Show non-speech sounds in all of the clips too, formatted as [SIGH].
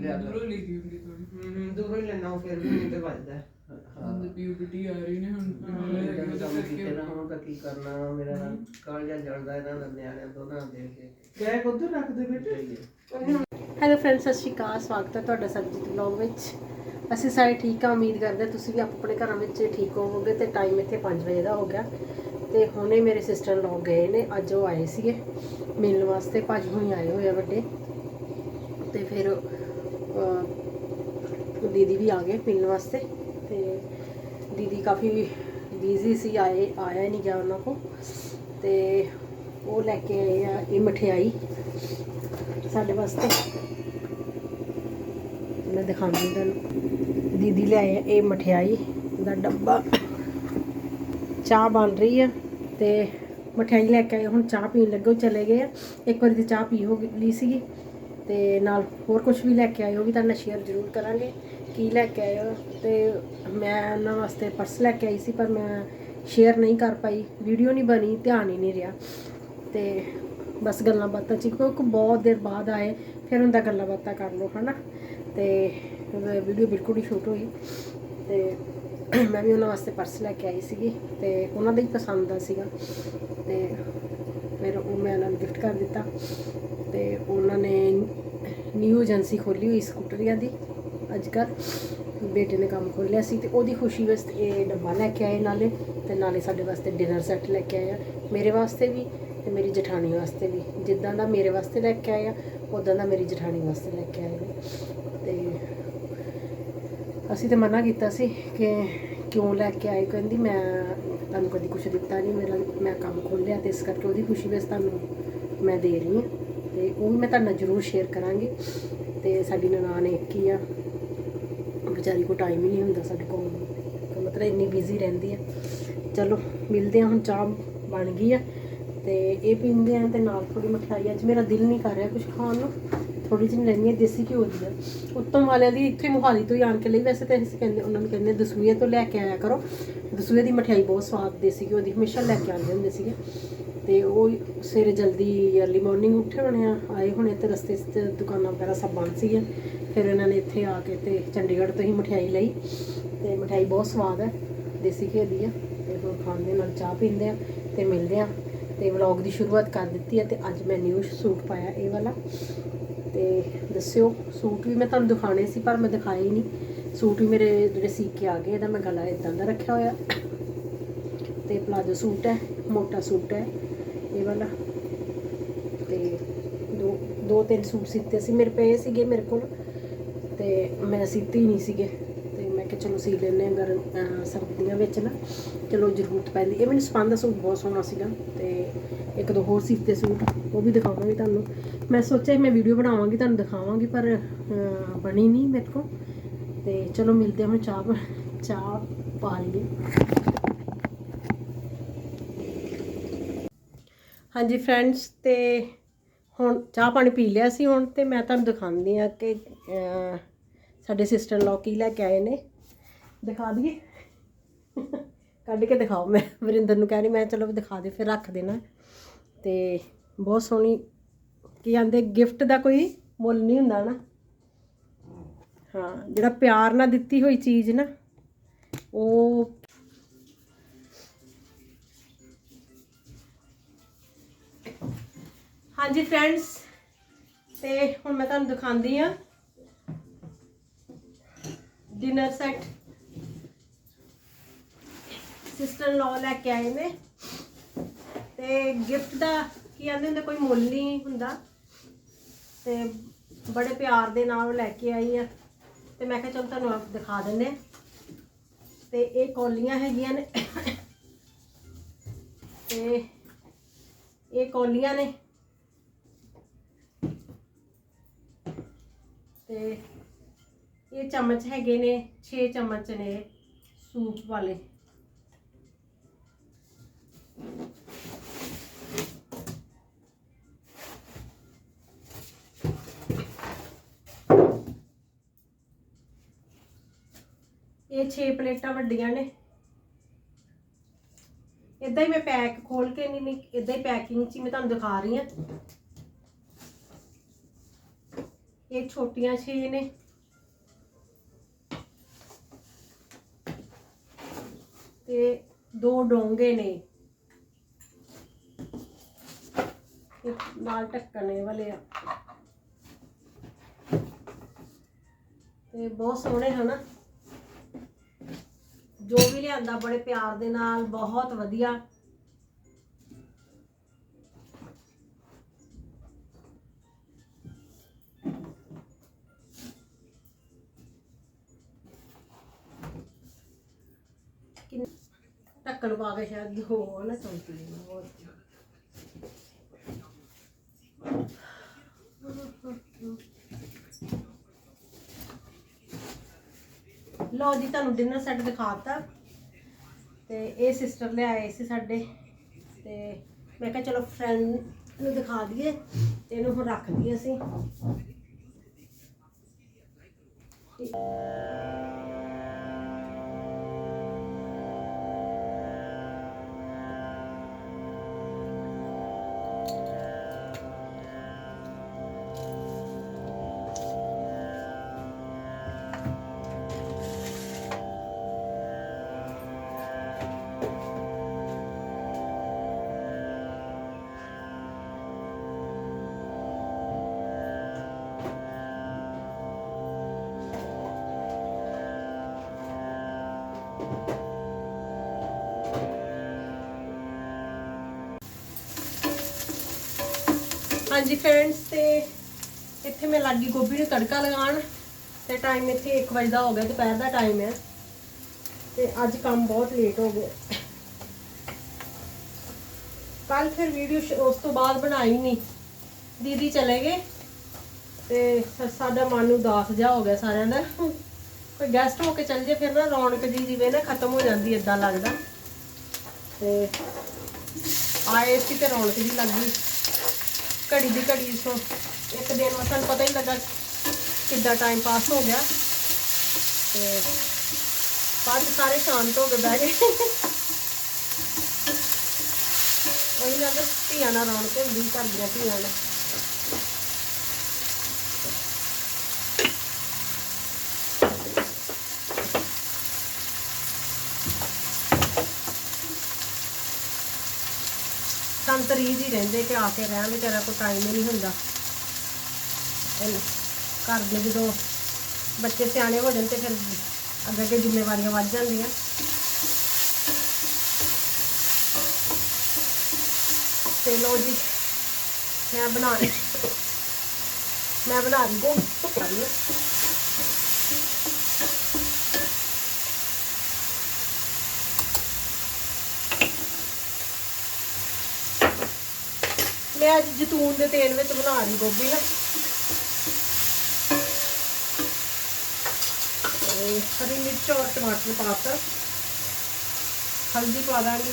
ਲਿਆ ਕਰ। ਦੂਰੋਂ ਲਈ ਦੀ ਹੁੰਦੀ ਥੋੜੀ ਹੂੰ ਹੂੰ ਦੂਰੋਂ ਹੀ ਲੈਣਾ ਫਿਰ ਵੀ ਨਹੀਂ ਤੇ ਵੱਜਦਾ। ਹੈ। ਹਾਂ ਹੁਣ ਪਿਊਬਰਟੀ ਆ ਰਹੀ ਨੇ ਹੁਣ। ਹਾਂ, ਇਹ ਏਦਾਂ ਦੇ ਕੰਮ ਕਰਕੇ ਕੀਤੇ ਨਾ ਹੁਣ ਤਾਂ ਕੀ ਕਰਨਾ ਮੇਰਾ ਕਾਲਜਾ ਜਲਦਾ ਇਹਨਾਂ ਦਾ ਨਿਆਣਿਆਂ ਦੋਨਾਂ ਦੇ ਕੇ। ਕਿਹ ਉਧਰ ਰੱਖ ਦੇ ਬੇਟੇ। ਹੈਲੋ ਫਰੈਂਡਸ ਸਤਿ ਸ਼੍ਰੀ ਅਕਾਲ ਸਵਾਗਤ ਹੈ ਤੁਹਾਡਾ ਸਰਜੀਤ ਵਲੌਗ ਵਿੱਚ। ਅਸੀਂ ਸਾਰੇ ਠੀਕ ਹਾਂ ਉਮੀਦ ਕਰਦੇ ਹਾਂ ਤੁਸੀਂ ਵੀ ਆਪ ਆਪਣੇ ਘਰਾਂ ਵਿੱਚ ਠੀਕ ਹੋਵੋਗੇ ਤੇ ਟਾਈਮ ਇੱਥੇ 5 ਵਜੇ ਦਾ ਹੋ ਗਿਆ। ਤੇ ਹੁਣੇ ਮੇਰੇ ਸਿਸਟਰ ਲੋਗ ਗਏ ਨੇ ਅੱਜ ਉਹ ਆਏ ਸੀਗੇ। ਮਿਲਣ ਵਾਸਤੇ ਭਾਜੀ ਹੁਣੀ ਆਏ ਹੋਏ ਆ ਵੱਡੇ। ਤੇ ਫਿਰ ਦੀਦੀ ਵੀ ਆ ਗਏ ਮਿਲਣ ਵਾਸਤੇ ਤੇ ਦੀਦੀ ਕਾਫੀ ਬਿਜ਼ੀ ਸੀ, ਆਏ, ਆਇਆ ਨਹੀਂ ਗਿਆ ਉਹਨਾਂ ਕੋ ਤੇ ਉਹ ਲੈ ਕੇ ਆਏ ਆ, ਇਹ ਮਠਿਆਈ ਸਾਡੇ ਵਾਸਤੇ। ਮੈਂ ਦਿਖਾਉਂਦੀ ਤੁਹਾਨੂੰ। ਦੀਦੀ ਲਿਆਏ ਆ ਇਹ ਮਠਿਆਈ ਦਾ ਡੱਬਾ। ਚਾਹ ਬਣ ਰਹੀ ਆ ਤੇ ਮਠਿਆਈ ਲੈ ਕੇ ਆਏ, ਹੁਣ ਚਾਹ ਪੀਣ ਲੱਗੇ ਚਲੇ ਗਏ ਆ। ਇੱਕ ਵਾਰੀ ਦੀ ਚਾਹ ਪੀ ਹੋ ਲਈ ਸੀਗੀ। ਤੇ ਨਾਲ ਹੋਰ ਕੁਝ ਵੀ ਲੈ ਕੇ ਆਏ ਉਹ ਵੀ ਨਾਲ ਸ਼ੇਅਰ ਜ਼ਰੂਰ ਕਰਾਂਗੇ, ਕੀ ਲੈ ਕੇ ਆਏ ਹੋ ਤੇ ਮੈਂ ਉਹਨਾਂ ਵਾਸਤੇ ਪਰਸ ਲੈ ਕੇ ਆਈ ਸੀ, ਪਰ ਮੈਂ ਸ਼ੇਅਰ ਨਹੀਂ ਕਰ ਪਾਈ ਵੀਡੀਓ ਨਹੀਂ ਬਣੀ, ਧਿਆਨ ਹੀ ਨਹੀਂ ਰਿਹਾ। ਤੇ ਬਸ ਗੱਲਾਂ ਬਾਤਾਂ ਚ ਕਿਉਂਕਿ ਬਹੁਤ ਦੇਰ ਬਾਅਦ ਆਏ, ਫਿਰ ਹੁੰਦਾ ਗੱਲਾਂ ਬਾਤਾਂ ਕਰ ਲਓ, ਹਨਾ। ਤੇ ਵੀਡੀਓ ਬਿਲਕੁਲ ਹੀ ਸ਼ੂਟ ਹੋਈ। ਤੇ [CLEARS THROAT] ਮੈਂ ਵੀ ਉਹਨਾਂ ਵਾਸਤੇ ਪਰਸ ਲੈ ਕੇ ਆਈ ਸੀਗੀ, ਤੇ ਉਹਨਾਂ ਦਾ ਹੀ ਪਸੰਦ ਦਾ ਸੀਗਾ। ਤੇ ਫਿਰ ਉਹ ਮੈਂ ਉਹਨਾਂ ਨੂੰ ਗਿਫਟ ਕਰ ਦਿੱਤਾ। ਤੇ ਉਹਨਾਂ ਨੇ ਨਿਊ ਏਜੰਸੀ ਖੋਲੀ ਹੋਈ ਸਕੂਟਰੀਆਂ ਦੀ ਅੱਜ ਕੱਲ੍ਹ ਬੇਟੇ ਨੇ ਕੰਮ ਖੋਲ੍ਹਿਆ ਸੀ ਤੇ ਉਹਦੀ ਖੁਸ਼ੀ ਵਿੱਚ ਇਹ ਡੱਬਾ ਲੈ ਕੇ ਆਏ ਨਾਲੇ ਤੇ ਨਾਲੇ ਸਾਡੇ ਵਾਸਤੇ ਡਿਨਰ ਸੈੱਟ ਲੈ ਕੇ ਆਏ ਆ। ਮੇਰੇ ਵਾਸਤੇ ਵੀ ਤੇ ਮੇਰੀ ਜਠਾਣੀ ਵਾਸਤੇ ਵੀ। ਜਿੱਦਾਂ ਦਾ ਮੇਰੇ ਵਾਸਤੇ ਲੈ ਕੇ ਆਏ ਆ ਉਦਾਂ ਦਾ ਮੇਰੀ ਜਠਾਣੀ ਵਾਸਤੇ ਲੈ ਕੇ ਆਏ ਨੇ। ਤੇ ਅਸੀਂ ਤੇ ਮਨਾ ਕੀਤਾ ਸੀ ਕਿ ਕਿਉਂ ਲੈ ਕੇ ਆਏ? ਕਹਿੰਦੀ ਮੈਂ ਤੁਹਾਨੂੰ ਕਦੀ ਕੁਝ ਦਿੱਤਾ ਨਹੀਂ ਮੇਰਾ ਮੈਂ ਕੰਮ ਖੋਲ੍ਹਿਆ ਤੇ ਇਸ ਕਰਕੇ ਉਹਦੀ ਖੁਸ਼ੀ ਵਿੱਚ ਤੁਹਾਨੂੰ ਮੈਂ ਦੇ ਰਹੀ ਹਾਂ। ਤੇ ਉਹ ਵੀ ਮੈਂ ਤੁਹਾਡੇ ਨਾਲ ਜ਼ਰੂਰ ਸ਼ੇਅਰ ਕਰਾਂਗੀ। ਤੇ ਸਾਡੀ ਨਨਾਣ ਇੱਕ ਹੀ ਆ। ਵਿਚਾਰੀ ਕੋ ਟਾਈਮ ਹੀ ਨਹੀਂ ਹੁੰਦਾ ਸਾਡੇ ਕੋਲ। ਮਤਲਬ ਇੰਨੀ ਬਿਜ਼ੀ ਰਹਿੰਦੀ ਆ। ਚਲੋ, ਮਿਲਦੇ ਆ ਹੁਣ, ਚਾਹ ਬਣ ਗਈ ਆ। ਤੇ ਇਹ ਪੀਂਦੇ ਆ ਤੇ ਨਾਲ ਥੋੜੀ ਮਠਿਆਈ। ਅੱਜ ਮੇਰਾ ਦਿਲ ਨਹੀਂ ਕਰ ਰਿਹਾ ਕੁਝ ਖਾਣ ਨੂੰ। ਥੋੜੀ ਜਿਹੀ ਲੈਣੀ ਹੈ, ਦੇਸੀ ਘਿਓ ਦੀ ਹੈ। ਉੱਤਮ ਵਾਲਿਆਂ ਦੀ ਇੱਥੇ ਮੁਹਾਲੀ ਤੋਂ ਹੀ ਆਣ ਕੇ ਲਈ ਵੈਸੇ ਤਾਂ ਅਸੀਂ ਕਹਿੰਦੇ, ਉਹਨਾਂ ਨੂੰ ਕਹਿੰਦੇ ਦਸੂਏ ਤੋਂ ਲੈ ਕੇ ਆਇਆ ਕਰੋ। ਦਸੂਏ ਦੀ ਮਠਿਆਈ ਬਹੁਤ ਸਵਾਦ ਦੇਸੀ ਘਿਓ ਦੀ, ਹਮੇਸ਼ਾ ਲੈ ਕੇ ਆਉਂਦੇ ਹੁੰਦੇ ਸੀਗੇ। ਤੇ ਉਹ ਸਵੇਰੇ ਜਲਦੀ ਅਰਲੀ ਮਾਰਨਿੰਗ ਉੱਠੇ ਹੋਣੇ ਆ, ਆਏ ਹੋਣੇ ਤੇ ਰਸਤੇ 'ਚ ਦੁਕਾਨਾਂ ਵਗੈਰਾ ਸਭ ਬੰਦ ਸੀਗੀਆਂ। ਫਿਰ ਇਹਨਾਂ ਨੇ ਇੱਥੇ ਆ ਕੇ ਤੇ ਚੰਡੀਗੜ੍ਹ ਤੋਂ ਹੀ ਮਠਿਆਈ ਲਈ। ਤੇ ਮਠਿਆਈ ਬਹੁਤ ਸਵਾਦ ਹੈ, ਦੇਸੀ ਘਿਓ ਦੀ ਆ ਤੇ ਹੁਣ ਖਾਣ ਦੇ ਨਾਲ ਚਾਹ ਪੀਂਦੇ ਆ ਤੇ ਮਿਲਦੇ ਆ। ਤੇ ਵਲੌਗ ਦੀ ਸ਼ੁਰੂਆਤ ਕਰ ਦਿੱਤੀ ਹੈ ਤੇ ਅੱਜ ਮੈਂ ਨਿਊ ਸੂਟ ਪਾਇਆ ਇਹ ਵਾਲਾ। ਤੇ ਦੱਸਿਓ, ਸੂਟ ਵੀ ਮੈਂ ਤੁਹਾਨੂੰ ਦਿਖਾਣੇ ਸੀ, ਪਰ ਮੈਂ ਦਿਖਾਏ ਹੀ ਨਹੀਂ। ਸੂਟ ਵੀ ਮੇਰੇ ਜਿਹੜੇ ਸੀ ਕੇ ਆ ਗਏ, ਇਹਦਾ ਮੈਂ ਗਲਾ ਇਦਾਂ ਦਾ ਰੱਖਿਆ ਹੋਇਆ। ਤੇ ਪਲਾਜੋ ਸੂਟ ਹੈ, ਮੋਟਾ ਸੂਟ ਹੈ, ਇਹ ਵਾਲਾ। ਤੇ ਦੋ ਦੋ ਤਿੰਨ ਸੂਟ ਸੀਤੇ ਸੀ ਮੇਰੇ ਪਏ ਸੀਗੇ ਮੇਰੇ ਕੋਲ, ਤੇ ਮੈਂ ਸੀਤੇ ਹੀ ਨਹੀਂ ਸੀਗੇ। ਚਲੋ ਸੀ ਲੈਨੇ ਆ ਗਰਮ ਸਰਦੀਆਂ ਵਿੱਚ ਨਾ। ਚਲੋ ਜ਼ਰੂਰਤ ਪੈਂਦੀ। ਇਹ ਮੈਨੂੰ ਸਪੰਦ ਦਾ ਸੂਟ ਬਹੁਤ ਸੋਹਣਾ ਸੀਗਾ ਤੇ ਇੱਕ ਦੋ ਹੋਰ ਸੀਤੇ ਸੂਟ, ਉਹ ਵੀ ਦਿਖਾਵਾਂਗੀ ਤੁਹਾਨੂੰ। ਮੈਂ ਸੋਚਿਆ ਸੀ ਮੈਂ ਵੀਡੀਓ ਬਣਾਵਾਂਗੀ, ਤੁਹਾਨੂੰ ਦਿਖਾਵਾਂਗੀ, ਪਰ ਬਣੀ ਨਹੀਂ ਮੇਰੇ ਕੋਲ। ਤੇ ਚਲੋ ਮਿਲਦੇ ਹਾਂ ਹੁਣ ਚਾਹ ਚਾਹ ਪਾ ਲਈਏ। ਹਾਂਜੀ ਫਰੈਂਡਸ ਤੇ ਹੁਣ ਚਾਹ ਪਾਣੀ ਪੀ ਲਿਆ ਸੀ ਹੁਣ, ਤੇ ਮੈਂ ਤੁਹਾਨੂੰ ਦਿਖਾਉਂਦੀ ਆ ਕਿ ਸਾਡੇ ਸਿਸਟਰ ਲੋ ਕੀ ਲੈ ਕੇ ਆਏ ਨੇ। ਦਿਖਾ ਦਈਏ। ਕੱਢ ਕੇ ਦਿਖਾਓ। ਮੈਂ ਵਰਿੰਦਰ ਨੂੰ ਕਹਿ ਰਹੀ, ਮੈਂ ਚਲੋ ਦਿਖਾ ਦੇ, ਫਿਰ ਰੱਖ ਦੇਣਾ। ਤੇ ਬਹੁਤ ਸੋਹਣੀ ਕੀ ਕਹਿੰਦੇ ਗਿਫਟ ਦਾ ਕੋਈ ਮੁੱਲ ਨਹੀਂ ਹੁੰਦਾ ਨਾ। ਹਾਂ, ਜਿਹੜਾ ਪਿਆਰ ਨਾਲ ਦਿੱਤੀ ਹੋਈ ਚੀਜ਼ ਨਾ, ਉਹ ਹਾਂਜੀ ਫਰੈਂਡਸ ਤੇ ਹੁਣ ਮੈਂ ਤੁਹਾਨੂੰ ਦਿਖਾਉਂਦੀ ਆ ਡਿਨਰ ਸੈੱਟ ਸਿਸਟਰ ਲੋ ਲੈ ਕੇ ਆਏ ਨੇ। ਤੇ ਗਿਫਟ ਦਾ ਕੀ ਕਹਿੰਦੇ ਹੁੰਦੇ, ਕੋਈ ਮੁੱਲ ਨਹੀਂ ਹੁੰਦਾ। ਤੇ ਬੜੇ ਪਿਆਰ ਦੇ ਨਾਲ ਉਹ ਲੈ ਕੇ ਆਈ ਆ। ਤੇ ਮੈਂ ਕਿਹਾ ਚਲ ਤੁਹਾਨੂੰ ਆਪ ਦਿਖਾ ਦਿੰਦੇ ਆ। ਤੇ ਇਹ ਕੌਲੀਆਂ ਹੈਗੀਆਂ ਨੇ। ਤੇ ਇਹ ਕੌਲੀਆਂ ਨੇ। ਤੇ ਇਹ ਚਮਚ ਹੈਗੇ ਨੇ 6 ਚਮਚ ਨੇ ਸੂਪ ਵਾਲੇ। ਇਹ 6 ਪਲੇਟਾਂ ਵੱਡੀਆਂ ਨੇ। ਇਦਾਂ ਹੀ ਮੈਂ ਪੈਕ ਖੋਲ ਕੇ ਨਹੀਂ ਨਹੀਂ ਇਦਾਂ ਹੀ ਪੈਕਿੰਗ 'ਚ ਹੀ ਮੈਂ ਤੁਹਾਨੂੰ ਦਿਖਾ ਰਹੀ ਹਾਂ। ਇਹ ਛੋਟੀਆਂ 6 ਨੇ। ਤੇ ਦੋ ਡੋਂਗੇ ਨੇ। ਇਹ ਨਾਲ ਢੱਕਣੇ ਵਾਲੇ ਆ। ਤੇ ਬਹੁਤ ਸੋਹਣੇ ਹਨ। ਜੋ ਵੀ ਲਿਆਂਦਾ ਬੜੇ ਪਿਆਰ ਦੇ ਨਾਲ, ਬਹੁਤ ਵਧੀਆ। ਢੱਕਣ ਪਾ ਕੇ ਸ਼ਾਇਦ ਹੋ ਨਾ ਚੌਂਕੀ ਨੂੰ ਹੋਰ। ਲਓ ਜੀ, ਤੁਹਾਨੂੰ ਡਿਨਰ ਸੈੱਟ ਦਿਖਾਤਾ। ਤੇ ਇਹ ਸਿਸਟਰ ਲਿਆਏ ਸੀ ਸਾਡੇ। ਤੇ ਮੈਂ ਕਿਹਾ ਚਲੋ ਫਰੈਂਡ ਨੂੰ ਦਿਖਾ ਦਈਏ ਤੇ ਇਹਨੂੰ ਹੁਣ ਰੱਖ ਦਈਏ ਅਸੀਂ। ਹਾਂਜੀ ਫਰੈਂਡਸ ਤੇ ਇੱਥੇ ਮੈਂ ਲੱਗੀ ਗੋਭੀ ਨੂੰ ਤੜਕਾ ਲਗਾਉਣ ਤੇ ਟਾਈਮ ਇੱਥੇ 1 ਵਜੇ ਦਾ ਹੋ ਗਿਆ, ਦੁਪਹਿਰ ਦਾ ਟਾਈਮ ਹੈ। ਤੇ ਅੱਜ ਕੰਮ ਬਹੁਤ ਲੇਟ ਹੋ ਗਿਆ ਕੱਲ ਫਿਰ ਵੀਡੀਓ ਉਸ ਤੋਂ ਬਾਅਦ ਬਣਾਈ ਨਹੀਂ ਦੀਦੀ ਚਲੇ ਗਏ ਤੇ ਸਾਡਾ ਮਨ ਨੂੰ ਉਦਾਸ ਜਿਹਾ ਹੋ ਗਿਆ ਸਾਰਿਆਂ ਦਾ। ਕੋਈ ਗੈਸਟ ਹੋ ਕੇ ਚੱਲ ਜੇ ਫਿਰ ਨਾ, ਰੌਣਕ ਜੀ ਜਿਵੇਂ ਨਾ ਖਤਮ ਹੋ ਜਾਂਦੀ ਇਦਾਂ ਲੱਗਦਾ। ਤੇ ਆਏ ਸੀ ਤੇ ਰੌਣਕ ਜੀ ਲੱਗ ਗਈ। ਘੜੀ ਦੀ ਘੜੀ ਸੋ ਇੱਕ ਦਿਨ, ਮੈਂ ਸਾਨੂੰ ਪਤਾ ਹੀ ਲੱਗਾ ਕਿੱਦਾਂ ਟਾਈਮ ਪਾਸ ਹੋ ਗਿਆ। ਤੇ ਬਾਅਦ ਸਾਰੇ ਸ਼ਾਂਤ ਹੋ ਕੇ ਬਹਿ ਗਏ। ਉਹੀ ਲੱਗਦਾ ਧੀਆਂ ਨਾਲ ਰੌਣਕ ਹੁੰਦੀ, ਘਰ ਧੀਆਂ ਨਾਲ। ਸੰਤਰੀਜ ਹੀ ਰਹਿੰਦੇ ਕਿ ਆ ਕੇ ਰਹਿਣ ਵਿਚਾਰਾ ਕੋਈ ਟਾਈਮ ਹੀ ਨਹੀਂ ਹੁੰਦਾ। ਘਰ ਦੇ ਜਦੋਂ ਬੱਚੇ ਸਿਆਣੇ ਹੋ ਜਾਣ ਤੇ ਫਿਰ ਅੱਗੇ ਅੱਗੇ ਜ਼ਿੰਮੇਵਾਰੀਆਂ ਵੱਧ ਜਾਂਦੀਆਂ। ਤੇ ਲੋ ਜੀ, ਮੈਂ ਬਣਾ ਮੈਂ ਬਣਾ ਰਹੀ ਗੋ ਰਹੀ ਮੈਂ ਅੱਜ ਜੈਤੂਨ ਦੇ ਤੇਲ ਵਿੱਚ ਬਣਾ ਰਹੀ ਗੋਭੀ ਨਾ। ਤੇ ਹਰੀ ਮਿਰਚ ਔਰ ਟਮਾਟਰ ਪਾਤਾ ਹਲਦੀ ਪਾ ਦਾਂਗੀ।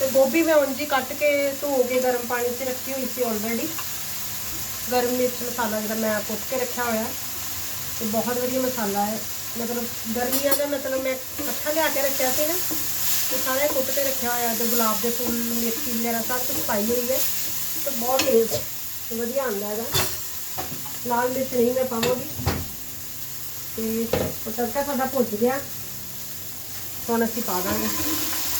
ਤੇ ਗੋਭੀ ਮੈਂ ਉਂਝ ਹੀ ਕੱਟ ਕੇ ਧੋ ਕੇ ਗਰਮ ਪਾਣੀ 'ਚ ਰੱਖੀ ਹੋਈ ਸੀ ਆਲਰੇਡੀ ਗਰਮ ਮਿਰਚ ਮਸਾਲਾ ਜਿਹੜਾ ਮੈਂ ਕੁੱਟ ਕੇ ਰੱਖਿਆ ਹੋਇਆ। ਤੇ ਬਹੁਤ ਵਧੀਆ ਮਸਾਲਾ ਹੈ। ਮਤਲਬ ਗਰਮੀਆਂ ਦਾ ਮਤਲਬ ਮੈਂ ਇਕੱਠਾ ਲਿਆ ਕੇ ਰੱਖਿਆ ਸੀ ਨਾ, ਤੇ ਸਾਰੇ ਕੁੱਟ ਕੇ ਰੱਖਿਆ ਹੋਇਆ ਤੇ ਗੁਲਾਬ ਦੇ ਫੁੱਲ, ਮੇਥੀ ਵਗੈਰਾ ਸਭ ਕੁਝ ਪਾਈ ਹੋਈ ਹੈ। ਤੇ ਬਹੁਤ ਟੇਸਟ ਵਧੀਆ ਆਉਂਦਾ ਹੈਗਾ। ਲਾਲ ਮਿਰਚ ਨਹੀਂ ਮੈਂ ਪਾਵਾਂਗੀ। ਤੇ ਉਹ ਤੜਕਾ ਸਾਡਾ ਭੁੱਜ ਗਿਆ। ਹੁਣ ਅਸੀਂ ਪਾ ਦਾਂਗੇ।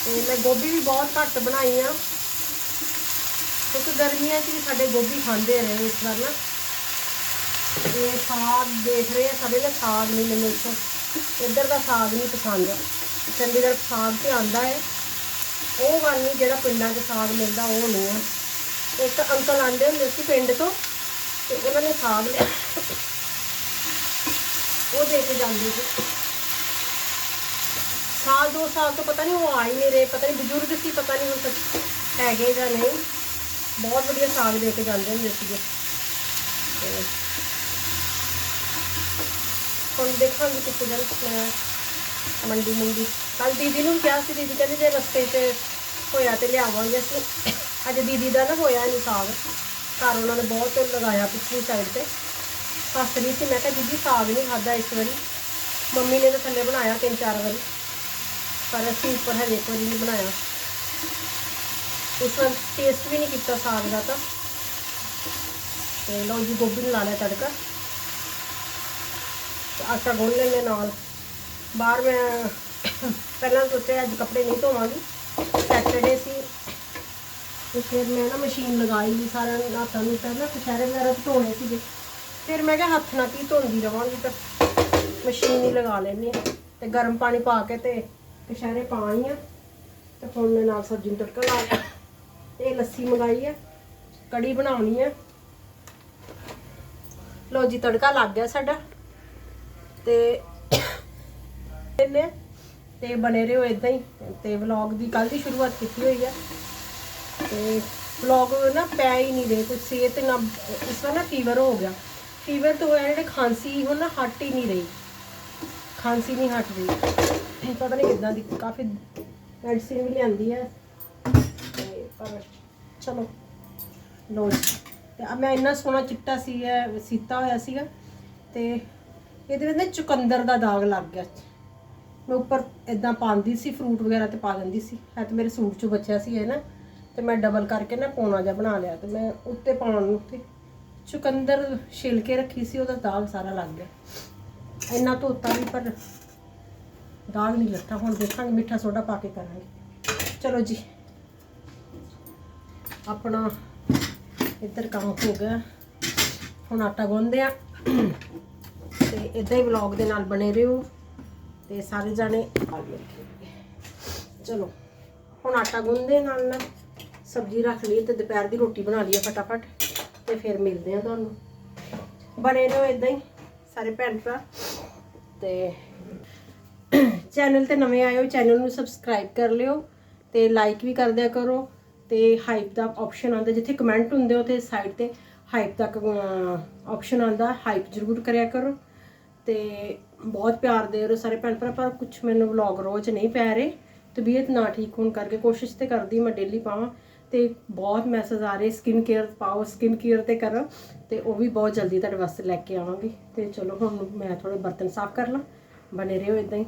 ਤੇ ਮੈਂ ਗੋਭੀ ਵੀ ਬਹੁਤ ਘੱਟ ਬਣਾਈ ਆ। ਕਿਉਂਕਿ ਗਰਮੀਆਂ 'ਚ ਵੀ ਸਾਡੇ ਗੋਭੀ ਖਾਂਦੇ ਰਹੇ ਇਸ ਵਾਰ ਨਾ। ਇਹ ਸਾਗ ਦੇਖ ਰਹੇ ਆ ਸਾਡੇ ਨੇ, ਸਾਗ ਨਹੀਂ ਮੈਨੂੰ ਇੱਥੋਂ। ਇੱਧਰ ਦਾ ਸਾਗ ਨਹੀਂ ਪਸੰਦ। ਚੰਡੀਗੜ੍ਹ ਸਾਗ ਤੇ ਆਂਦਾ ਹੈ ਉਹ ਗੱਲ ਨਹੀਂ ਜਿਹੜਾ ਪਿੰਡਾਂ 'ਚ ਸਾਗ ਮਿਲਦਾ, ਉਹ ਨਹੀਂ ਹੈ ਇੱਕ ਅੰਕਲ ਆਂਦੇ ਹੁੰਦੇ ਸੀ ਪਿੰਡ ਤੋਂ, ਤੇ ਉਹਨਾਂ ਨੇ ਸਾਗ ਲਿਆ। ਉਹ ਦੇ ਕੇ ਜਾਂਦੇ ਸੀ। ਸਾਲ, ਦੋ ਸਾਲ ਤੋਂ ਪਤਾ ਨਹੀਂ ਉਹ ਆ ਹੀ ਪਤਾ ਨਹੀਂ ਬਜ਼ੁਰਗ ਸੀ, ਪਤਾ ਨਹੀਂ ਹੁਣ ਹੈਗੇ ਜਾਂ ਨਹੀਂ। ਬਹੁਤ ਵਧੀਆ ਸਾਗ ਦੇ ਕੇ ਜਾਂਦੇ ਹੁੰਦੇ ਸੀਗੇ। ਹੁਣ ਦੇਖਾਂਗੇ ਕਿੱਥੇ ਜਲ ਮੰਡੀ ਮੰਡੀ। ਕੱਲ ਦੀਦੀ ਨੂੰ ਵੀ ਕਿਹਾ ਸੀ, ਦੀਦੀ ਕਹਿੰਦੇ ਜੇ ਰਸਤੇ 'ਚ ਹੋਇਆ ਤੇ ਲਿਆਵਾਂਗੇ ਅਸੀਂ। ਅੱਜ ਦੀਦੀ ਦਾ ਨਾ ਹੋਇਆ ਨਹੀਂ ਸਾਗ। ਘਰ ਉਹਨਾਂ ਨੇ ਬਹੁਤ ਲਗਾਇਆ ਪਿਛਲੀ ਸਾਈਡ ਤੇ। ਹੱਸ ਰਹੀ ਸੀ, ਮੈਂ ਕਿਹਾ ਦੀਦੀ ਸਾਗ ਨਹੀਂ ਖਾਦਾ ਇਸ ਵਾਰੀ। ਮੰਮੀ ਨੇ ਤਾਂ ਥੱਲੇ ਬਣਾਇਆ ਤਿੰਨ ਚਾਰ ਵਾਰੀ, ਪਰ ਅਸੀਂ ਉੱਪਰ ਹਜੇ ਇੱਕ ਵਾਰੀ ਨਹੀਂ ਬਣਾਇਆ। ਉਸ ਵਾਰ ਟੇਸਟ ਵੀ ਨਹੀਂ ਕੀਤਾ ਸਾਗ ਦਾ ਤਾਂ। ਤੇ ਲਓ ਜੀ, ਗੋਭੀ ਨੂੰ ਲਾ ਲਿਆ ਤੜਕਾ। ਆਟਾ ਗੁੰਨ ਲੈਂਦੇ ਨਾਲ। ਬਾਹਰ ਮੈਂ ਪਹਿਲਾਂ ਸੋਚਿਆ ਅੱਜ ਕੱਪੜੇ ਨਹੀਂ ਧੋਵਾਂਗੀ। ਸੈਟਰਡੇ ਸੀ। ਤੇ ਫਿਰ ਮੈਂ ਨਾ ਮਸ਼ੀਨ ਲਗਾਈ ਸਾਰਿਆਂ ਨੂੰ ਹੱਥਾਂ ਨੂੰ। ਪਹਿਲਾਂ ਕਚਹਿਰੇ ਵਗੈਰਾ ਧੋਣੇ ਸੀਗੇ। ਫਿਰ ਮੈਂ ਕਿਹਾ ਹੱਥ ਨਾਲ ਕੀ ਧੋਂਦੀ ਰਵਾਂਗੀ ਤਾਂ ਮਸ਼ੀਨ ਹੀ ਲਗਾ ਲੈਣੀ ਆ ਤੇ ਗਰਮ ਪਾਣੀ ਪਾ ਕੇ ਤੇ ਕਚਹਿਰੇ ਪਾਣੀ ਆ ਤੇ ਹੁਣ ਮੈਂ ਨਾਲ ਸਬਜ਼ੀ ਨੂੰ ਤੜਕਾ ਲਾ ਲਿਆ। ਇਹ ਲੱਸੀ ਮੰਗਾਈ ਆ, ਕੜੀ ਬਣਾਉਣੀ ਆ। ਲੋ ਜੀ, ਤੜਕਾ ਲੱਗ ਗਿਆ ਸਾਡਾ। ਤੇ ਇਹਨੇ ਤੇ ਬਨੇ ਰਹੋ ਇਦਾਂ ਹੀ। ਤੇ ਵਲੌਗ ਦੀ ਕੱਲ ਦੀ ਸ਼ੁਰੂਆਤ ਕੀਤੀ ਹੋਈ ਆ। ਤੇ ਵਲੌਗ ਨਾ ਪੈ ਹੀ ਨਹੀਂ ਰਹੇ ਕੁਝ ਸਿਹਤ ਨਾ, ਇਸ ਵਾਰ ਨਾ ਫੀਵਰ ਹੋ ਗਿਆ। ਫੀਵਰ ਤੋਂ ਹੋਇਆ ਜਿਹੜੇ ਖਾਂਸੀ, ਹੁਣ ਨਾ ਹਟ ਹੀ ਨਹੀਂ ਰਹੀ। ਖਾਂਸੀ ਨਹੀਂ ਹਟ ਰਹੀ। ਪਤਾ ਨਹੀਂ ਕਿੱਦਾਂ ਦੀ, ਕਾਫੀ ਮੈਡੀਸਿਨ ਵੀ ਲਿਆਂਦੀ ਹੈ। ਤੇ ਪਰ ਚਲੋ ਲੋ ਤੇ ਆ ਮੈਂ ਇੰਨਾ ਸੋਹਣਾ ਚਿੱਟਾ ਸੀ, ਇਹ ਸੀਤਾ ਹੋਇਆ ਸੀਗਾ। ਤੇ ਇਹਦੇ ਵਿੱਚ ਨਾ ਚੁਕੰਦਰ ਦਾ ਦਾਗ ਲੱਗ ਗਿਆ। ਮੈਂ ਉੱਪਰ ਇਦਾਂ ਪਾਉਂਦੀ ਸੀ ਫਰੂਟ ਵਗੈਰਾ ਤੇ ਪਾ ਦਿੰਦੀ ਸੀ। ਹੈ ਤੇ ਮੇਰੇ ਸੂਟ 'ਚੋਂ ਬਚਿਆ ਸੀ, ਇਹ ਨਾ। ਤੇ ਮੈਂ ਡਬਲ ਕਰਕੇ ਨਾ ਪੌਣਾ ਜਿਹਾ ਬਣਾ ਲਿਆ। ਤੇ ਮੈਂ ਉੱਤੇ ਪਾਉਣ ਨੂੰ ਤੇ ਚੁਕੰਦਰ ਛਿਲ ਕੇ ਰੱਖੀ ਸੀ, ਉਹਦਾ ਦਾਗ ਸਾਰਾ ਲੱਗ ਗਿਆ। ਇੰਨਾ ਧੋਤਾ ਵੀ, ਪਰ ਦਾਗ ਨਹੀਂ ਲੱਥਾ। ਹੁਣ ਦੇਖਾਂਗੇ, ਮਿੱਠਾ ਸੋਡਾ ਪਾ ਕੇ ਕਰਾਂਗੇ। ਚਲੋ ਜੀ, ਆਪਣਾ ਇੱਧਰ ਕੰਮ ਹੋ ਗਿਆ। ਹੁਣ ਆਟਾ ਗੁੰਨਦੇ ਆ ਤੇ ਇਦਾਂ ਹੀ ਵਲੌਗ ਦੇ ਨਾਲ ਬਣੇ ਰਹੋ। ਤੇ ਸਾਰੇ ਜਾਣੇ ਚਲੋ, ਹੁਣ ਆਟਾ ਗੁੰਨਦੇ ਨਾਲ ਨਾਲ। ਸਬਜ਼ੀ ਰੱਖ ਲਈ ਤੇ ਦੁਪਹਿਰ ਦੀ ਰੋਟੀ ਬਣਾ ਲਈ ਆ ਫਟਾਫਟ। ਤੇ ਫਿਰ ਮਿਲਦੇ ਆ ਤੁਹਾਨੂੰ। ਬਣੇ ਰਹੋ ਇਦਾਂ ਹੀ ਸਾਰੇ ਭੈਣ ਭਰਾ। ਤੇ ਚੈਨਲ ਤੇ ਨਵੇਂ ਆਏ ਹੋ, ਚੈਨਲ ਨੂੰ ਸਬਸਕ੍ਰਾਈਬ ਕਰ ਲਿਓ ਤੇ ਲਾਈਕ ਵੀ ਕਰ ਦਿਆ ਕਰੋ ਤੇ ਹਾਈਪ ਦਾ ਆਪਸ਼ਨ ਆਉਂਦਾ, ਜਿੱਥੇ ਕਮੈਂਟ ਹੁੰਦੇ ਹੋ ਤੇ ਸਾਈਡ ਤੇ ਹਾਈਪ ਦਾ ਆਪਸ਼ਨ ਆਉਂਦਾ ਹਾਈਪ ਜ਼ਰੂਰ ਕਰਿਆ ਕਰੋ। ਤੇ ਬਹੁਤ ਪਿਆਰ ਦੇ ਰਹੇ ਸਾਰੇ ਭੈਣ ਭਰਾ, ਪਰ ਕੁਝ ਮੈਨੂੰ ਵਲੌਗ ਰੋਜ਼ ਨਹੀਂ ਪੈ ਰਹੇ। ਤਬੀਅਤ ਨਾ ਠੀਕ ਹੋਣ ਕਰਕੇ ਕੋਸ਼ਿਸ਼ ਤੇ ਕਰਦੀ ਮੈਂ ਡੇਲੀ ਪਾਵਾਂ। ਤੇ ਬਹੁਤ ਮੈਸੇਜ ਆ ਰਹੇ ਸਕਿਨ ਕੇਅਰ ਪਾਓ ਸਕਿਨ ਕੇਅਰ ਤੇ ਕਰੋ, ਤੇ ਉਹ ਵੀ ਬਹੁਤ ਜਲਦੀ ਤੁਹਾਡੇ ਵਾਸਤੇ ਲੈ ਕੇ ਆਵਾਂਗੀ। ਤੇ ਚਲੋ ਹੁਣ ਮੈਂ ਥੋੜੇ ਬਰਤਨ ਸਾਫ਼ ਕਰ ਲਾਂ ਬਨੇ ਰਹੋ ਇਦਾਂ ਹੀ।